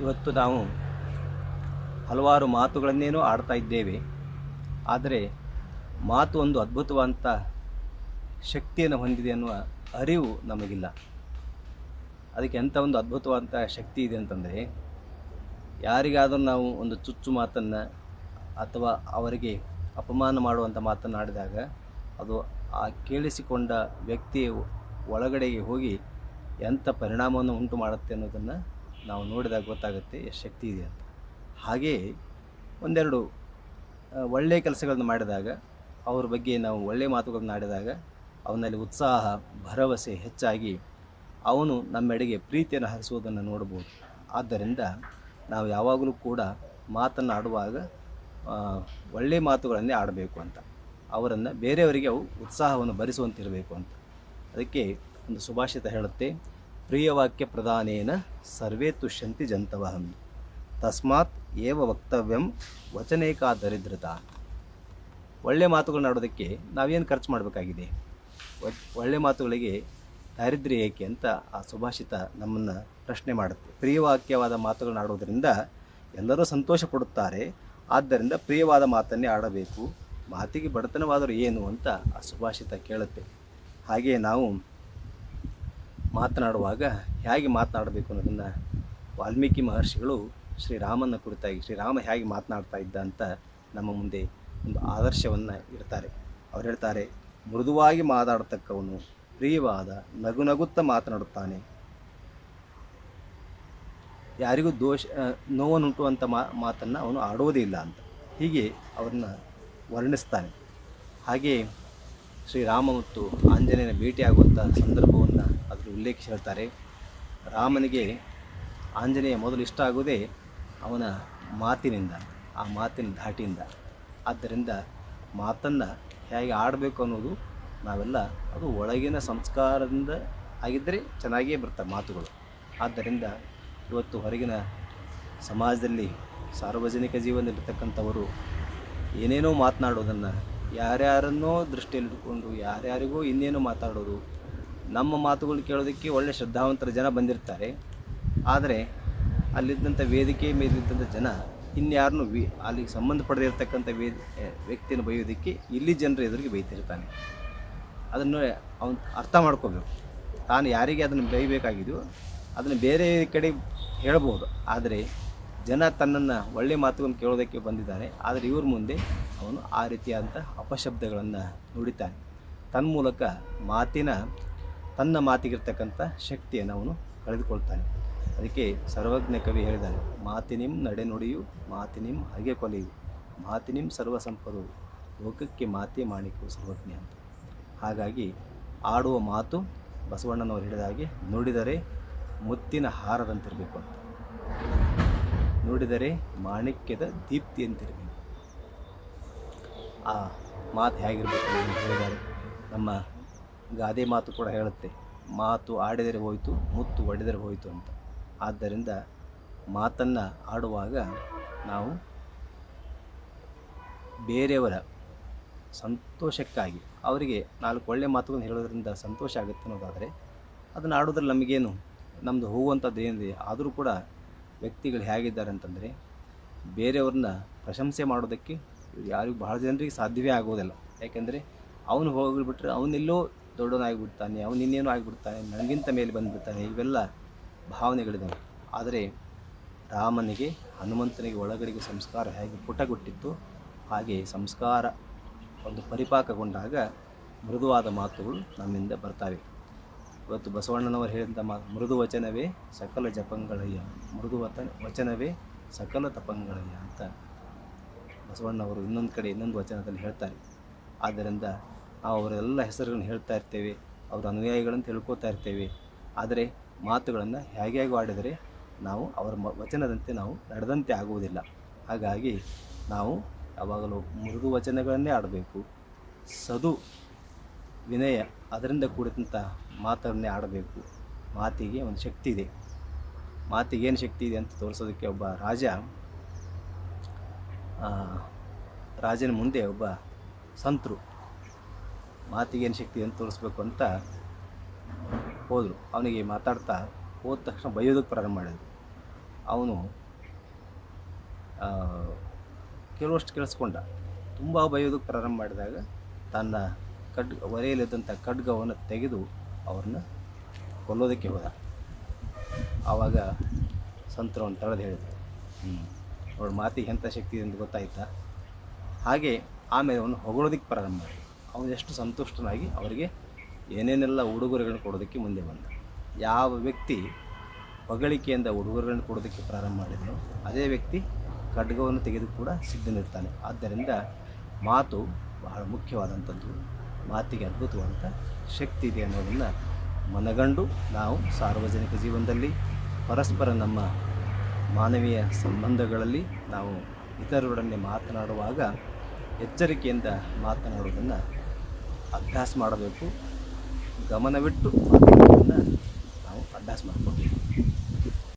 ಇವತ್ತು ನಾವು ಹಲವಾರು ಮಾತುಗಳನ್ನೇನೋ ಆಡ್ತಾ ಇದ್ದೇವೆ. ಆದರೆ ಮಾತು ಒಂದು ಅದ್ಭುತವಾದಂಥ ಶಕ್ತಿಯನ್ನು ಹೊಂದಿದೆ ಅನ್ನುವ ಅರಿವು ನಮಗಿಲ್ಲ. ಅದಕ್ಕೆ ಎಂಥ ಒಂದು ಅದ್ಭುತವಾದಂಥ ಶಕ್ತಿ ಇದೆ ಅಂತಂದರೆ, ಯಾರಿಗಾದರೂ ನಾವು ಒಂದು ಚುಚ್ಚು ಮಾತನ್ನು ಅಥವಾ ಅವರಿಗೆ ಅಪಮಾನ ಮಾಡುವಂಥ ಮಾತನ್ನು ಆಡಿದಾಗ, ಅದು ಆ ಕೇಳಿಸಿಕೊಂಡ ವ್ಯಕ್ತಿಯ ಒಳಗಡೆಗೆ ಹೋಗಿ ಎಂಥ ಪರಿಣಾಮವನ್ನು ಉಂಟು ಮಾಡುತ್ತೆ ಅನ್ನೋದನ್ನು ನಾವು ನೋಡಿದಾಗ ಗೊತ್ತಾಗುತ್ತೆ ಎಷ್ಟು ಶಕ್ತಿ ಇದೆ ಅಂತ. ಹಾಗೆಯೇ ಒಂದೆರಡು ಒಳ್ಳೆಯ ಕೆಲಸಗಳನ್ನು ಮಾಡಿದಾಗ, ಅವ್ರ ಬಗ್ಗೆ ನಾವು ಒಳ್ಳೆಯ ಮಾತುಗಳನ್ನು ಆಡಿದಾಗ, ಅವನಲ್ಲಿ ಉತ್ಸಾಹ, ಭರವಸೆ ಹೆಚ್ಚಾಗಿ ಅವನು ನಮ್ಮೆಡೆಗೆ ಪ್ರೀತಿಯನ್ನು ಹರಿಸುವುದನ್ನು ನೋಡ್ಬೋದು. ಆದ್ದರಿಂದ ನಾವು ಯಾವಾಗಲೂ ಕೂಡ ಮಾತನ್ನು ಆಡುವಾಗ ಒಳ್ಳೆಯ ಮಾತುಗಳನ್ನೇ ಆಡಬೇಕು ಅಂತ. ಅವರನ್ನು ಬೇರೆಯವರಿಗೆ ಅವು ಉತ್ಸಾಹವನ್ನು ಭರಿಸುವಂತಿರಬೇಕು ಅಂತ. ಅದಕ್ಕೆ ಒಂದು ಸುಭಾಷಿತ ಹೇಳುತ್ತೆ. ಪ್ರಿಯವಾಕ್ಯ ಪ್ರಧಾನೇನ ಸರ್ವೇ ತುಷ್ಯಂತಿ ಜಂತವಹಂ. ತಸ್ಮಾತ್ ಏವ ವಕ್ತವ್ಯಂ ವಚನೇಕಾ ದರಿದ್ರತ. ಒಳ್ಳೆಯ ಮಾತುಗಳನ್ನಾಡೋದಕ್ಕೆ ನಾವೇನು ಖರ್ಚು ಮಾಡಬೇಕಾಗಿದೆ? ಒಳ್ಳೆಯ ಮಾತುಗಳಿಗೆ ದಾರಿದ್ರ್ಯ ಏಕೆ ಅಂತ ಆ ಸುಭಾಷಿತ ನಮ್ಮನ್ನು ಪ್ರಶ್ನೆ ಮಾಡುತ್ತೆ. ಪ್ರಿಯವಾಕ್ಯವಾದ ಮಾತುಗಳನ್ನಾಡೋದರಿಂದ ಎಲ್ಲರೂ ಸಂತೋಷ ಪಡುತ್ತಾರೆ. ಆದ್ದರಿಂದ ಪ್ರಿಯವಾದ ಮಾತನ್ನೇ ಆಡಬೇಕು. ಮಾತಿಗೆ ಬಡತನವಾದರೂ ಏನು ಅಂತ ಆ ಸುಭಾಷಿತ ಕೇಳುತ್ತೆ. ಹಾಗೆಯೇ ನಾವು ಮಾತನಾಡುವಾಗ ಹೇಗೆ ಮಾತನಾಡಬೇಕು ಅನ್ನೋದನ್ನು ವಾಲ್ಮೀಕಿ ಮಹರ್ಷಿಗಳು ಶ್ರೀರಾಮನ ಕುರಿತಾಗಿ ಶ್ರೀರಾಮ ಹೇಗೆ ಮಾತನಾಡ್ತಾ ಇದ್ದ ಅಂತ ನಮ್ಮ ಮುಂದೆ ಒಂದು ಆದರ್ಶವನ್ನು ಇರ್ತಾರೆ ಅವ್ರು ಹೇಳ್ತಾರೆ, ಮೃದುವಾಗಿ ಮಾತಾಡತಕ್ಕವನು ಪ್ರಿಯವಾದ ನಗು ನಗುತ್ತಾ ಮಾತನಾಡುತ್ತಾನೆ. ಯಾರಿಗೂ ದೋಷ ನೋವನ್ನುಂಟು ಮಾ, ಮಾತನ್ನು ಅವನು ಆಡುವುದೇ ಇಲ್ಲ ಅಂತ. ಹೀಗೆ ಅವ್ರನ್ನ ವರ್ಣಿಸ್ತಾನೆ. ಹಾಗೆಯೇ ಶ್ರೀರಾಮ ಮತ್ತು ಆಂಜನೇಯನ ಭೇಟಿಯಾಗುವಂಥ ಅದರಲ್ಲಿ ಉಲ್ಲೇಖಿಸಿ ಹೇಳ್ತಾರೆ. ರಾಮನಿಗೆ ಆಂಜನೇಯ ಮೊದಲು ಇಷ್ಟ ಆಗೋದೇ ಅವನ ಮಾತಿನಿಂದ, ಆ ಮಾತಿನ ಧಾಟಿಯಿಂದ. ಆದ್ದರಿಂದ ಮಾತನ್ನು ಹೇಗೆ ಆಡಬೇಕು ಅನ್ನೋದು ನಾವೆಲ್ಲ, ಅದು ಒಳಗಿನ ಸಂಸ್ಕಾರದಿಂದ ಆಗಿದ್ದರೆ ಚೆನ್ನಾಗಿಯೇ ಬರ್ತವೆ ಮಾತುಗಳು. ಆದ್ದರಿಂದ ಇವತ್ತು ಹೊರಗಿನ ಸಮಾಜದಲ್ಲಿ ಸಾರ್ವಜನಿಕ ಜೀವನದಲ್ಲಿರ್ತಕ್ಕಂಥವರು ಏನೇನೋ ಮಾತನಾಡೋದನ್ನು, ಯಾರ್ಯಾರನ್ನೋ ದೃಷ್ಟಿಯಲ್ಲಿಟ್ಟುಕೊಂಡು ಯಾರ್ಯಾರಿಗೋ ಇನ್ನೇನೋ ಮಾತಾಡೋದು ನಮ್ಮ ಮಾತುಗಳು ಕೇಳೋದಕ್ಕೆ ಒಳ್ಳೆ ಶ್ರದ್ಧಾವಂತರ ಜನ ಬಂದಿರ್ತಾರೆ. ಆದರೆ ಅಲ್ಲಿದ್ದಂಥ ವೇದಿಕೆ ಮೇಲಿದ್ದಂಥ ಜನ ಇನ್ಯಾರನ್ನೂ ವಿ, ಅಲ್ಲಿಗೆ ಸಂಬಂಧಪಡದೇ ಇರತಕ್ಕಂಥ ವೇದ ವ್ಯಕ್ತಿಯನ್ನು ಬೈಯೋದಕ್ಕೆ ಇಲ್ಲಿ ಜನರ ಎದುರಿಗೆ ಬೈತಿರ್ತಾನೆ. ಅದನ್ನು ಅವನು ಅರ್ಥ ಮಾಡ್ಕೋಬೇಕು. ತಾನು ಯಾರಿಗೆ ಅದನ್ನು ಬೈಬೇಕಾಗಿದೆಯೋ ಅದನ್ನು ಬೇರೆ ಕಡೆ ಹೇಳ್ಬೋದು ಆದರೆ ಜನ ತನ್ನನ್ನು ಒಳ್ಳೆಯ ಮಾತುಗಳನ್ನು ಕೇಳೋದಕ್ಕೆ ಬಂದಿದ್ದಾನೆ ಆದರೆ ಇವ್ರ ಮುಂದೆ ಅವನು ಆ ರೀತಿಯಾದಂಥ ಅಪಶಬ್ದಗಳನ್ನು ನುಡಿತಾನೆ. ತನ್ಮೂಲಕ ಮಾತಿನ ತನ್ನ ಮಾತಿಗಿರ್ತಕ್ಕಂಥ ಶಕ್ತಿಯನ್ನು ಅವನು ಕಳೆದುಕೊಳ್ತಾನೆ. ಅದಕ್ಕೆ ಸರ್ವಜ್ಞ ಕವಿ ಹೇಳಿದಾನೆ ಮಾತಿನಿಂ ನಡೆನುಡಿಯು, ಮಾತಿನಿಂ ಹಗೆ ಕೊಲೆಯು, ಮಾತಿನಿಂ ಸರ್ವ ಸಂಪದು ಲೋಕಕ್ಕೆ ಮಾತೆ ಮಾಣಿಕು ಸರ್ವಜ್ಞ ಅಂತ. ಹಾಗಾಗಿ ಆಡುವ ಮಾತು ಬಸವಣ್ಣನವರು ಹೇಳಿದ ಹಾಗೆ ನುಡಿದರೆ ಮುತ್ತಿನ ಹಾರದಂತಿರಬೇಕು ಅಂತ. ನುಡಿದರೆ ಮಾಣಿಕ್ಯದ ದೀಪ್ತಿ ಅಂತಿರಬೇಕು. ಆ ಮಾತು ಹೇಗಿರಬೇಕು ಅಂತ ಹೇಳಿದ್ದಾರೆ ನಮ್ಮ ಗಾದೆ ಮಾತು ಕೂಡ ಹೇಳುತ್ತೆ. ಮಾತು ಆಡಿದರೆ ಹೋಯಿತು, ಮುತ್ತು ಒಡೆದರೆ ಹೋಯಿತು ಅಂತ. ಆದ್ದರಿಂದ ಮಾತನ್ನು ಆಡುವಾಗ ನಾವು ಬೇರೆಯವರ ಸಂತೋಷಕ್ಕಾಗಿ, ಅವರಿಗೆ ನಾಲ್ಕು ಒಳ್ಳೆಯ ಮಾತುಗಳನ್ನು ಹೇಳೋದ್ರಿಂದ ಸಂತೋಷ ಆಗುತ್ತೆ ಅನ್ನೋದಾದರೆ, ಅದನ್ನು ಆಡೋದ್ರಲ್ಲಿ ನಮಗೇನು ನಮ್ಮದು ಹೋಗುವಂಥದ್ದು ಏನಿದೆ, ಆದರೂ ಕೂಡ ವ್ಯಕ್ತಿಗಳು ಹೇಗಿದ್ದಾರೆ ಅಂತಂದರೆ, ಬೇರೆಯವ್ರನ್ನ ಪ್ರಶಂಸೆ ಮಾಡೋದಕ್ಕೆ ಯಾರಿಗೂ ಬಹಳ ಜನರಿಗೆ ಸಾಧ್ಯವೇ ಆಗೋದಿಲ್ಲ. ಯಾಕೆಂದರೆ, ಅವನು ಹೋಗಿಬಿಟ್ರೆ ಅವನೆಲ್ಲೋ ದೊಡ್ಡವನಾಗಿಬಿಡ್ತಾನೆ ಅವನು ಇನ್ನೇನು ಆಗಿಬಿಡ್ತಾನೆ, ನನಗಿಂತ ಮೇಲೆ ಬಂದುಬಿಡ್ತಾನೆ, ಇವೆಲ್ಲ ಭಾವನೆಗಳಿದ್ದಾವೆ ಆದರೆ ರಾಮನಿಗೆ, ಹನುಮಂತನಿಗೆ ಒಳಗಡೆಗೆ ಸಂಸ್ಕಾರ ಹೇಗೆ ಪುಟಗುಟ್ಟಿತ್ತು ಹಾಗೆ ಸಂಸ್ಕಾರ ಒಂದು ಪರಿಪಾಕಗೊಂಡಾಗ ಮೃದುವಾದ ಮಾತುಗಳು ನಮ್ಮಿಂದ ಬರ್ತವೆ. ಇವತ್ತು ಬಸವಣ್ಣನವರು ಹೇಳಿದಂಥ ಮಾ, ಮೃದು ವಚನವೇ ಸಕಲ ಜಪಂಗಳಯ್ಯ, ಮೃದು ವತನ, ವಚನವೇ ಸಕಲ ತಪಂಗಳಯ್ಯ ಅಂತ ಬಸವಣ್ಣವರು ಇನ್ನೊಂದು ಕಡೆ ಇನ್ನೊಂದು ವಚನದಲ್ಲಿ ಹೇಳ್ತಾರೆ. ಆದ್ದರಿಂದ ಅವರೆಲ್ಲ ಹೆಸರುಗಳನ್ನು ಹೇಳ್ತಾ ಇರ್ತೇವೆ, ಅವರ ಅನುಯಾಯಿಗಳನ್ನು ತಿಳ್ಕೊತಾ ಇರ್ತೇವೆ. ಆದರೆ ಮಾತುಗಳನ್ನು ಹೇಗೆ ಆಡಿದರೆ ನಾವು ಅವರ ವಚನದಂತೆ ನಾವು ನಡೆದಂತೆ ಆಗುವುದಿಲ್ಲ. ಹಾಗಾಗಿ ನಾವು ಯಾವಾಗಲೂ ಮೃದು ವಚನಗಳನ್ನೇ ಆಡಬೇಕು, ಸದು ವಿನಯ ಅದರಿಂದ ಕೂಡಿದಂಥ ಮಾತನ್ನೇ ಆಡಬೇಕು. ಮಾತಿಗೆ ಒಂದು ಶಕ್ತಿ ಇದೆ. ಮಾತಿಗೆ ಏನು ಶಕ್ತಿ ಇದೆ ಅಂತ ತೋರಿಸೋದಕ್ಕೆ ಒಬ್ಬ ರಾಜ ರಾಜನ ಮುಂದೆ ಒಬ್ಬ ಸಂತರು. ಮಾತಿಗೇನು ಶಕ್ತಿ ಅಂತ ತೋರಿಸ್ಬೇಕು ಅಂತ ಹೋದರು. ಅವನಿಗೆ ಮಾತಾಡ್ತಾ ಹೋದ ತಕ್ಷಣ ಬೈಯೋದಕ್ಕೆ ಪ್ರಾರಂಭ ಮಾಡಿದ್ರು. ಅವನು ಕೆಲವಷ್ಟು ಕೇಳಿಸ್ಕೊಂಡ. ತುಂಬ ಬೈಯೋದಕ್ಕೆ ಪ್ರಾರಂಭ ಮಾಡಿದಾಗ ತನ್ನ ಖಡ್ ಒರೆಯಲ್ಲಿದ್ದಂಥ ಖಡ್ಗವನ್ನು ತೆಗೆದು ಅವ್ರನ್ನ ಕೊಲ್ಲೋದಕ್ಕೆ ಹೋದ. ಆವಾಗ ಸಂತರು ತಳೆದು ಹೇಳಿದ್ರು. ಹ್ಞೂ ಅವ್ರ ಮಾತಿಗೆ ಎಂಥ ಶಕ್ತಿ ಅಂತ ಗೊತ್ತಾಯ್ತಾ? ಹಾಗೆ ಆಮೇಲೆ ಅವನು ಹೊಗಳೋದಕ್ಕೆ ಪ್ರಾರಂಭ ಮಾಡಿ ಅವನು ಎಷ್ಟು ಸಂತುಷ್ಟನಾಗಿ ಅವರಿಗೆ ಏನೇನೆಲ್ಲ ಉಡುಗೊರೆಗಳನ್ನು ಕೊಡೋದಕ್ಕೆ ಮುಂದೆ ಬಂದ. ಯಾವ ವ್ಯಕ್ತಿ ಹೊಗಳಿಕೆಯಿಂದ ಉಡುಗೊರೆಗಳನ್ನು ಕೊಡೋದಕ್ಕೆ ಪ್ರಾರಂಭ ಮಾಡಿದನೋ, ಅದೇ ವ್ಯಕ್ತಿ ಖಡ್ಗವನ್ನು ತೆಗೆದು ಕೂಡ ಸಿದ್ಧನಿರ್ತಾನೆ. ಆದ್ದರಿಂದ ಮಾತು ಬಹಳ ಮುಖ್ಯವಾದಂಥದ್ದು, ಮಾತಿಗೆ ಅದ್ಭುತವಾದಂಥ ಶಕ್ತಿ ಇದೆ ಅನ್ನೋದನ್ನು ಮನಗಂಡು ನಾವು ಸಾರ್ವಜನಿಕ ಜೀವನದಲ್ಲಿ, ಪರಸ್ಪರ ನಮ್ಮ ಮಾನವೀಯ ಸಂಬಂಧಗಳಲ್ಲಿ ನಾವು ಇತರರೊಡನೆ ಮಾತನಾಡುವಾಗ ಎಚ್ಚರಿಕೆಯಿಂದ ಮಾತನಾಡುವುದನ್ನು ಅಭ್ಯಾಸ ಮಾಡಬೇಕು. ಗಮನವಿಟ್ಟು ನಾವು ಅಭ್ಯಾಸ ಮಾಡಬೇಕು